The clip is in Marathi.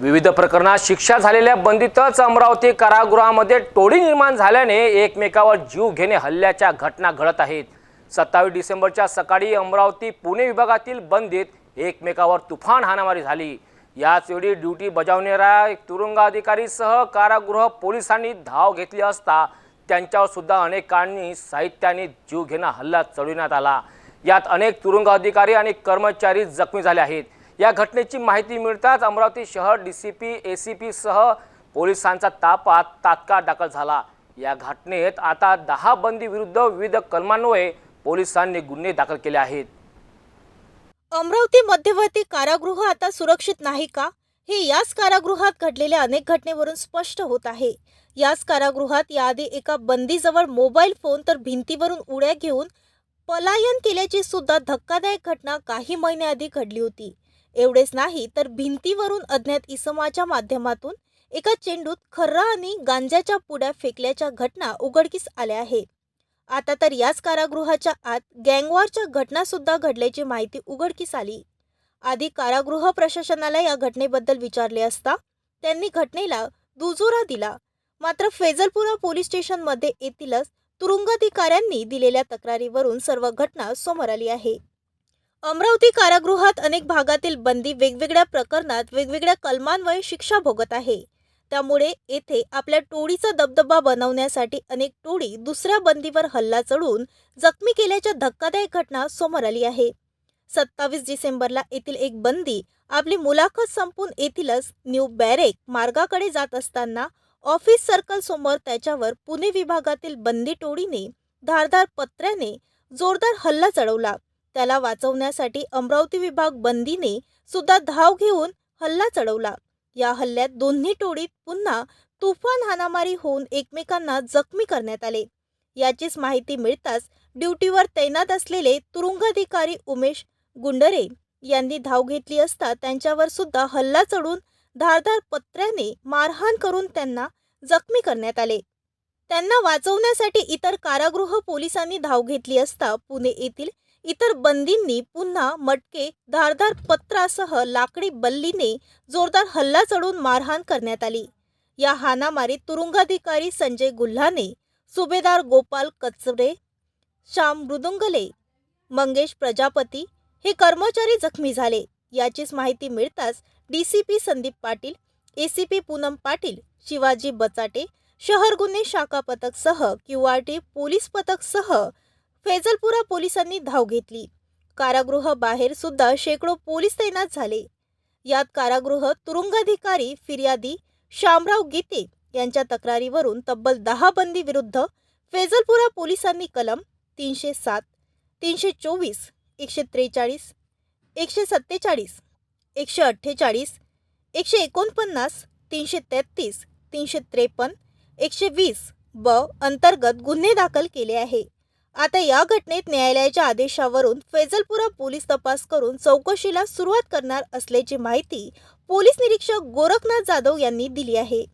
विविध प्रकरणात शिक्षा झालेल्या बंदितच अमरावती कारागृहामध्ये टोळी निर्माण झाल्याने एकमेकावर जीव घेणे हल्ल्याच्या घटना घडत आहेत. सत्तावीस डिसेंबरच्या सकाळी अमरावती पुणे विभागातील बंदीत एकमेकावर तुफान हाणामारी झाली. याच वेळी ड्युटी बजावणाऱ्या तुरुंगाधिकारीसह कारागृह पोलिसांनी धाव घेतली असता त्यांच्यावर सुद्धा अनेकांनी साहित्याने जीव घेणा हल्ला चढविण्यात आला. यात अनेक तुरुंग अधिकारी आणि कर्मचारी जखमी झाले आहेत. या घटनेची माहिती मिळताच अमरावती शहर D C P A C P सह पोलिसांचा तापात तात्काळ दाखल झाला. या घटनेत आता दहा बंदी विरुद्ध विविध कलमान्वये पोलिसांनी गुन्हे दाखल केले आहेत. अमरावती मध्यवर्ती कारागृह आता सुरक्षित नाही का? हे याच कारागृहात घडलेल्या अनेक घटनेवरून स्पष्ट होत आहे. याच कारागृहात याआधी एका बंदीजवळ मोबाईल फोन तर भिंतीवरून उड्या घेऊन पलायन केल्याची सुद्धा धक्कादायक घटना काही महिन्याआधी घडली होती. एवढेच नाही तर भिंतीवरून अज्ञात इसमाच्या माध्यमातून एका चेंडूत खर्रा आणि गांजाच्या पुड्या फेकल्याच्या घटना उघडकीस आल्या आहे आता तर याच कारागृहाच्या आत गँगवॉरच्या घटनासुद्धा घडल्याची माहिती उघडकीस आली. आधी कारागृह प्रशासनाला या घटनेबद्दल विचारले असता त्यांनी घटनेला दुजोरा दिला. मात्र फेजलपुरा पोलीस स्टेशनमध्ये येथीलच तुरुंगाधिकाऱ्यांनी दिलेल्या तक्रारीवरून सर्व घटना समोर आली आहे. अमरावती कारागृहात अनेक भागातील बंदी वेगवेगळ्या प्रकरणात वेगवेगळ्या कलमान्वये शिक्षा भोगत आहे. त्यामुळे येथे आपल्या टोळीचा दबदबा बनवण्यासाठी अनेक टोळी दुसऱ्या बंदीवर हल्ला चढून जखमी केल्याच्या धक्कादायक घटना समोर आली आहे. सत्तावीस डिसेंबरला येथील एक बंदी आपली मुलाखत संपून येथीलच न्यू बॅरेक मार्गाकडे जात असताना ऑफिस सर्कल समोर त्याच्यावर पुणे विभागातील बंदी टोळीने धारदार पत्र्याने जोरदार हल्ला चढवला. त्याला वाचवण्यासाठी अमरावती विभाग बंदीने सुद्धा धाव घेऊन हल्ला चढवला. या हल्ल्यात दोन्ही टोळीत पुन्हा तुफान हानामारी होऊन एकमेकांना जखमी करण्यात आले. याचीच माहिती मिळताच ड्युटीवर तैनात असलेले तुरुंगाधिकारी उमेश गुंडरे यांनी धाव घेतली असता त्यांच्यावर सुद्धा हल्ला चढून धारदार पत्र्याने मारहाण करून त्यांना जखमी करण्यात आले. त्यांना वाचवण्यासाठी इतर कारागृह पोलिसांनी धाव घेतली असता पुणे येथील इतर बंदींनी पुन्हा मटके धारदार पत्रासह लाकडी बल्लीने जोरदार हल्ला चढून मारहाण करण्यात आली. या हाणामारीत तुरुंगाधिकारी संजय गुल्हाने सुभेदार गोपाल कचरे श्याम मृदुंगले मंगेश प्रजापती हे कर्मचारी जखमी झाले. याचीच माहिती मिळताच D C P Sandeep Patil A C P Poonam Patil Shivaji Bachate शहर गुन्हे शाखा पथकसह क्यू आर टी पोलीस पथकसह फैजलपुरा पोलिसांनी धाव घेतली. कारागृह बाहेर सुद्धा शेकडो पोलीस तैनात झाले. यात कारागृह तुरुंगाधिकारी फिर्यादी शामराव गीते यांच्या तक्रारीवरून तब्बल दहा बंदी विरुद्ध फैजलपुरा पोलिसांनी कलम तीनशे सात तीनशे चोवीस एकशे त्रेचाळीस एकशे सत्तेचाळीस एकशे अठ्ठेचाळीस एकशे एकोणपन्नास तीनशे तेहतीस तीनशे त्रेपन्न एकशे वीस ब अंतर्गत गुन्हे दाखल केले आहे. आता या घटनेत न्यायालयाच्या आदेशावरून फैजलपुरा पोलीस तपास करून चौकशीला सुरुवात करणार असल्याची माहिती पोलीस निरीक्षक गोरखनाथ जाधव यांनी दिली आहे.